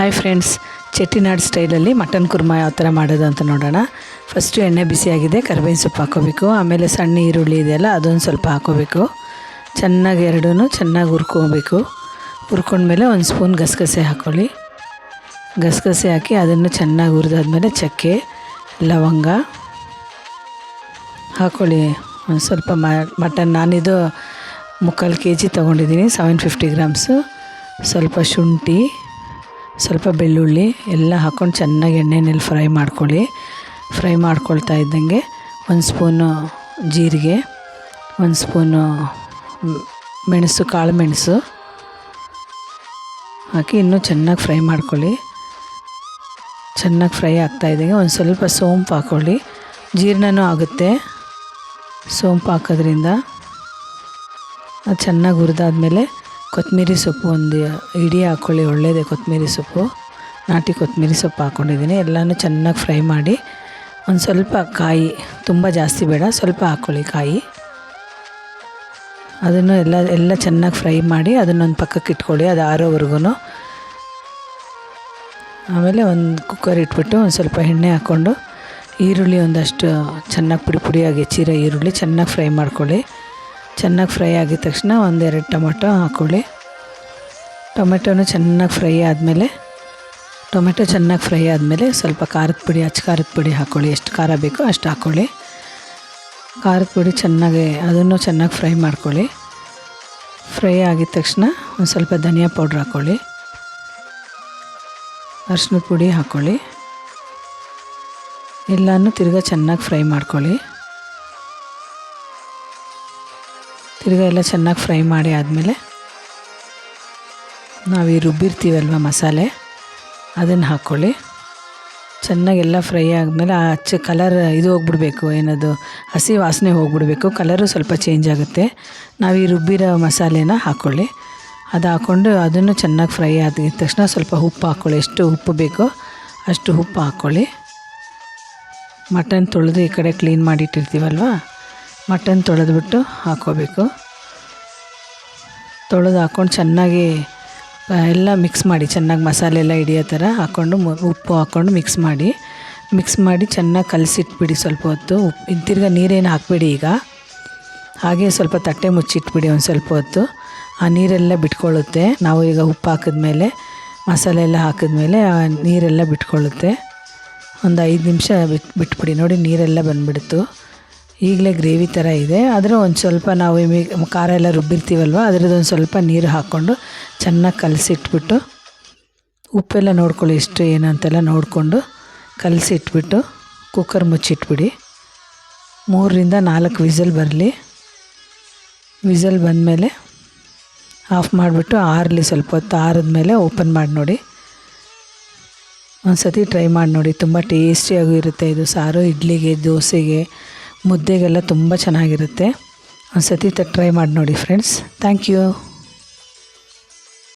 Hi friends Chettinad ಸ್ಟೈಲಲ್ಲಿ mutton Kurma ಯಾವ ಥರ ಮಾಡೋದು ಅಂತ ನೋಡೋಣ. ಫಸ್ಟು ಎಣ್ಣೆ ಬಿಸಿಯಾಗಿದೆ ಕರ್ಬೇವಿನ ಸೊಪ್ಪು ಹಾಕೋಬೇಕು ಆಮೇಲೆ ಸಣ್ಣ ಈರುಳ್ಳಿ ಇದೆಯಲ್ಲ, ಅದೊಂದು ಸ್ವಲ್ಪ ಹಾಕೋಬೇಕು ಚೆನ್ನಾಗಿ ಎರಡೂ ಚೆನ್ನಾಗಿ ಹುರ್ಕೋಬೇಕು. ಹುರ್ಕೊಂಡ್ಮೇಲೆ ಒಂದು ಸ್ಪೂನ್ ಗಸಗಸೆ ಹಾಕ್ಕೊಳ್ಳಿ. ಗಸಗಸೆ ಹಾಕಿ ಅದನ್ನು ಚೆನ್ನಾಗಿ ಹುರಿದಾದ್ಮೇಲೆ ಚಕ್ಕೆ, ಲವಂಗ ಹಾಕ್ಕೊಳ್ಳಿ. ಒಂದು ಸ್ವಲ್ಪ ಮಟನ್ ನಾನಿದು ಮುಕ್ಕಾಲು ಕೆ ಜಿ ತೊಗೊಂಡಿದ್ದೀನಿ ಸೆವೆನ್ ಫಿಫ್ಟಿ ಗ್ರಾಮ್ಸು ಸ್ವಲ್ಪ ಶುಂಠಿ. ಸ್ವಲ್ಪ ಬೆಳ್ಳುಳ್ಳಿ ಎಲ್ಲ ಹಾಕ್ಕೊಂಡು ಚೆನ್ನಾಗಿ ಎಣ್ಣೆಯಲ್ಲಿ ಫ್ರೈ ಮಾಡ್ಕೊಳ್ಳಿ. ಫ್ರೈ ಮಾಡ್ಕೊಳ್ತಾ ಇದ್ದಂಗೆ ಒಂದು ಸ್ಪೂನು ಜೀರಿಗೆ, ಒಂದು ಸ್ಪೂನು ಮೆಣಸು, ಕಾಳು ಮೆಣಸು ಹಾಕಿ ಇನ್ನೂ ಚೆನ್ನಾಗಿ ಫ್ರೈ ಮಾಡ್ಕೊಳ್ಳಿ. ಚೆನ್ನಾಗಿ ಫ್ರೈ ಆಗ್ತಾಯಿದ್ದಂಗೆ ಒಂದು ಸ್ವಲ್ಪ ಸೋಂಪು ಹಾಕ್ಕೊಳ್ಳಿ ಜೀರ್ಣನೂ ಆಗುತ್ತೆ ಸೋಂಪು ಹಾಕೋದ್ರಿಂದ. ಅದು ಚೆನ್ನಾಗಿ ಹುರಿದಾದ್ಮೇಲೆ ಕೊತ್ತಂಬರಿ ಸೊಪ್ಪು ಒಂದು ಇಡೀ ಹಾಕ್ಕೊಳ್ಳಿ ಒಳ್ಳೆಯದೇ ಕೊತ್ತಂಬರಿ ಸೊಪ್ಪು. ನಾಟಿ ಕೊತ್ತಂಬರಿ ಸೊಪ್ಪು ಹಾಕ್ಕೊಂಡಿದ್ದೀನಿ ಎಲ್ಲನೂ ಚೆನ್ನಾಗಿ ಫ್ರೈ ಮಾಡಿ. ಒಂದು ಸ್ವಲ್ಪ ಕಾಯಿ, ತುಂಬ ಜಾಸ್ತಿ ಬೇಡ, ಸ್ವಲ್ಪ ಹಾಕ್ಕೊಳ್ಳಿ ಕಾಯಿ. ಅದನ್ನು ಎಲ್ಲ ಎಲ್ಲ ಚೆನ್ನಾಗಿ ಫ್ರೈ ಮಾಡಿ ಅದನ್ನೊಂದು ಪಕ್ಕಕ್ಕೆ ಇಟ್ಕೊಳ್ಳಿ, ಅದು ಆರೋವರೆಗೂ ಆಮೇಲೆ ಒಂದು ಕುಕ್ಕರ್ ಇಟ್ಬಿಟ್ಟು ಒಂದು ಸ್ವಲ್ಪ ಎಣ್ಣೆ ಹಾಕ್ಕೊಂಡು, ಈರುಳ್ಳಿ ಒಂದಷ್ಟು ಚೆನ್ನಾಗಿ ಪುಡಿ ಪುಡಿಯಾಗಿ ಹೆಚ್ಚಿರೋ ಈರುಳ್ಳಿ ಚೆನ್ನಾಗಿ ಫ್ರೈ ಮಾಡ್ಕೊಳ್ಳಿ. ಚೆನ್ನಾಗಿ ಫ್ರೈ ಆಗಿದ ತಕ್ಷಣ ಒಂದೆರಡು ಟೊಮೆಟೊ ಹಾಕ್ಕೊಳ್ಳಿ ಟೊಮೆಟೊನು ಚೆನ್ನಾಗಿ ಫ್ರೈ ಆದಮೇಲೆ, ಟೊಮೆಟೊ ಚೆನ್ನಾಗಿ ಫ್ರೈ ಆದಮೇಲೆ ಸ್ವಲ್ಪ ಖಾರದ ಪುಡಿ, ಅಚ್ಚ ಖಾರದ ಪುಡಿ ಹಾಕ್ಕೊಳ್ಳಿ ಎಷ್ಟು ಖಾರ ಬೇಕೋ ಅಷ್ಟು ಹಾಕ್ಕೊಳ್ಳಿ ಖಾರದ ಪುಡಿ ಚೆನ್ನಾಗಿ, ಅದನ್ನು ಚೆನ್ನಾಗಿ ಫ್ರೈ ಮಾಡ್ಕೊಳ್ಳಿ. ಫ್ರೈ ಆಗಿದ ತಕ್ಷಣ ಒಂದು ಸ್ವಲ್ಪ ಧನಿಯಾ ಪೌಡ್ರ್ ಹಾಕ್ಕೊಳ್ಳಿ ಅರ್ಶಿನದ ಪುಡಿ ಹಾಕ್ಕೊಳ್ಳಿ ಎಲ್ಲನೂ ತಿರ್ಗಾ ಚೆನ್ನಾಗಿ ಫ್ರೈ ಮಾಡ್ಕೊಳ್ಳಿ. ತಿರ್ಗಾ ಎಲ್ಲ ಚೆನ್ನಾಗಿ ಫ್ರೈ ಮಾಡಿ ಆದಮೇಲೆ ನಾವು ಈ ರುಬ್ಬಿರ್ತೀವಲ್ವ ಮಸಾಲೆ? ಅದನ್ನು ಹಾಕ್ಕೊಳ್ಳಿ ಚೆನ್ನಾಗೆಲ್ಲ ಫ್ರೈ ಆದಮೇಲೆ ಆ ಹಚ್ಚ ಕಲರ್ ಇದು ಹೋಗ್ಬಿಡ್ಬೇಕು, ಏನದು, ಹಸಿ ವಾಸನೆ ಹೋಗ್ಬಿಡ್ಬೇಕು. ಕಲರು ಸ್ವಲ್ಪ ಚೇಂಜ್ ಆಗುತ್ತೆ. ನಾವು ಈ ರುಬ್ಬಿರೋ ಮಸಾಲೆನ ಹಾಕ್ಕೊಳ್ಳಿ ಅದು ಹಾಕ್ಕೊಂಡು ಅದನ್ನು ಚೆನ್ನಾಗಿ ಫ್ರೈ ಆದ ತಕ್ಷಣ ಸ್ವಲ್ಪ ಉಪ್ಪು ಹಾಕ್ಕೊಳ್ಳಿ ಎಷ್ಟು ಉಪ್ಪು ಬೇಕೋ ಅಷ್ಟು ಉಪ್ಪು ಹಾಕ್ಕೊಳ್ಳಿ ಮಟನ್ ತೊಳೆದು ಈ ಕಡೆ ಕ್ಲೀನ್ ಮಾಡಿಟ್ಟಿರ್ತೀವಲ್ವ ಮಟನ್ ತೊಳೆದ್ಬಿಟ್ಟು ಹಾಕ್ಕೋಬೇಕು ತೊಳೆದು ಹಾಕ್ಕೊಂಡು ಚೆನ್ನಾಗಿ ಎಲ್ಲ ಮಿಕ್ಸ್ ಮಾಡಿ, ಚೆನ್ನಾಗಿ ಮಸಾಲೆ ಎಲ್ಲ ಹಿಡಿಯೋ ಥರ ಹಾಕ್ಕೊಂಡು ಉಪ್ಪು ಹಾಕ್ಕೊಂಡು ಮಿಕ್ಸ್ ಮಾಡಿ. ಮಿಕ್ಸ್ ಮಾಡಿ ಚೆನ್ನಾಗಿ ಕಲಸಿಟ್ಬಿಡಿ ಸ್ವಲ್ಪ ಹೊತ್ತು. ಉಪ್ಪು ತಿರ್ಗ ನೀರೇನು ಹಾಕಬೇಡಿ ಈಗ. ಹಾಗೆ ಸ್ವಲ್ಪ ತಟ್ಟೆ ಮುಚ್ಚಿಟ್ಬಿಡಿ ಒಂದು ಸ್ವಲ್ಪ ಹೊತ್ತು. ಆ ನೀರೆಲ್ಲ ಬಿಟ್ಕೊಳ್ಳುತ್ತೆ. ನಾವು ಈಗ ಉಪ್ಪು ಹಾಕಿದ್ಮೇಲೆ, ಮಸಾಲೆ ಎಲ್ಲ ಹಾಕಿದ್ಮೇಲೆ ನೀರೆಲ್ಲ ಬಿಟ್ಕೊಳ್ಳುತ್ತೆ. ಒಂದು ಐದು ನಿಮಿಷ ಬಿಟ್ಬಿಡಿ. ನೋಡಿ ನೀರೆಲ್ಲ ಬಂದುಬಿಡ್ತು. ಈಗಲೇ ಗ್ರೇವಿ ಥರ ಇದೆ. ಆದರೆ ಒಂದು ಸ್ವಲ್ಪ ನಾವು ಖಾರ ಎಲ್ಲ ರುಬ್ಬಿರ್ತೀವಲ್ವ? ಒಂದು ಸ್ವಲ್ಪ ನೀರು ಹಾಕ್ಕೊಂಡು ಚೆನ್ನಾಗಿ ಕಲಸಿಟ್ಬಿಟ್ಟು, ಉಪ್ಪೆಲ್ಲ ನೋಡ್ಕೊಳ್ಳಿ ಎಷ್ಟು ಏನು ಅಂತೆಲ್ಲ ನೋಡಿಕೊಂಡು ಕಲಸಿಟ್ಬಿಟ್ಟು ಕುಕ್ಕರ್ ಮುಚ್ಚಿಟ್ಬಿಡಿ. ಮೂರರಿಂದ ನಾಲ್ಕು ವಿಸಲ್ ಬರಲಿ. ವಿಸಲ್ ಬಂದಮೇಲೆ ಆಫ್ ಮಾಡಿಬಿಟ್ಟು ಆರಲಿ ಸ್ವಲ್ಪ ಹೊತ್ತು ಆರಿದ್ಮೇಲೆ ಓಪನ್ ಮಾಡಿ ನೋಡಿ. ಒಂದು ಸತಿ ಟ್ರೈ ಮಾಡಿ ನೋಡಿ. ತುಂಬ ಟೇಸ್ಟಿಯಾಗೂ ಇರುತ್ತೆ ಇದು ಸಾರು, ಇಡ್ಲಿಗೆ, ದೋಸೆಗೆ. ಮುದ್ದೆಗೆಲ್ಲ ತುಂಬ ಚೆನ್ನಾಗಿರುತ್ತೆ. ಒಂದು ಸತಿ ಟ್ರೈ ಮಾಡಿ ನೋಡಿ ಫ್ರೆಂಡ್ಸ್ ಥ್ಯಾಂಕ್ ಯು